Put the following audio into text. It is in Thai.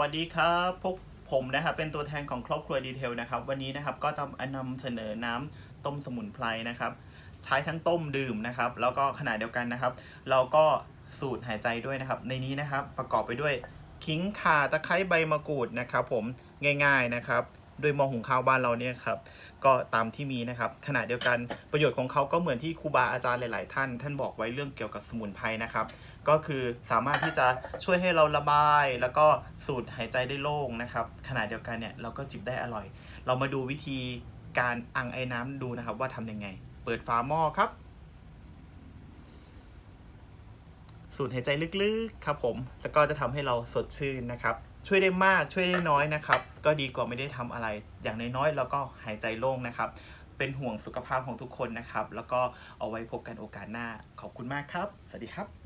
วัสดีครับพวกผมนะครับเป็นตัวแทนของครอบครัวดีเทลนะครับ วันนี้นะครับก็จะนำเสนอน้ำต้มสมุนไพรนะครับ ใช้ทั้งต้มดื่มนะครับ แล้วก็ขณะเดียวกันนะครับ เราก็สูตรหายใจด้วยนะครับ ในนี้นะครับประกอบไปด้วยขิงข่าตะไคร้ใบมะกรูดนะครับ ผมง่าย ๆนะครับ โดยมอหุงข้าวบ้านเราเนี่ยครับก็ตามที่มีนะครับขณะเดียวกันประโยชน์ของเขาก็เหมือนที่ครูบาอาจารย์หลาย ๆ ท่าน ท่านบอกไว้เรื่องเกี่ยวกับสมุนไพรนะครับก็คือสามารถที่จะช่วยให้เราระบาย แล้วก็สูดหายใจได้โล่งนะครับขณะเดียวกันเนี่ยเราก็จิบได้อร่อย เรามาดูวิธีการอังไอ้น้ำดูนะครับว่าทำยังไง เปิดฝาหม้อครับ สูดหายใจลึกๆครับผม แล้วก็จะทำให้เราสดชื่นนะครับ ช่วยได้มากช่วยได้น้อยนะครับ ก็ดีกว่าไม่ได้ทำอะไร อย่างน้อยๆเราก็หายใจโล่งนะครับ เป็นห่วงสุขภาพของทุกคนนะครับ แล้วก็เอาไว้พบกันโอกาสหน้า ขอบคุณมากครับ สวัสดีครับ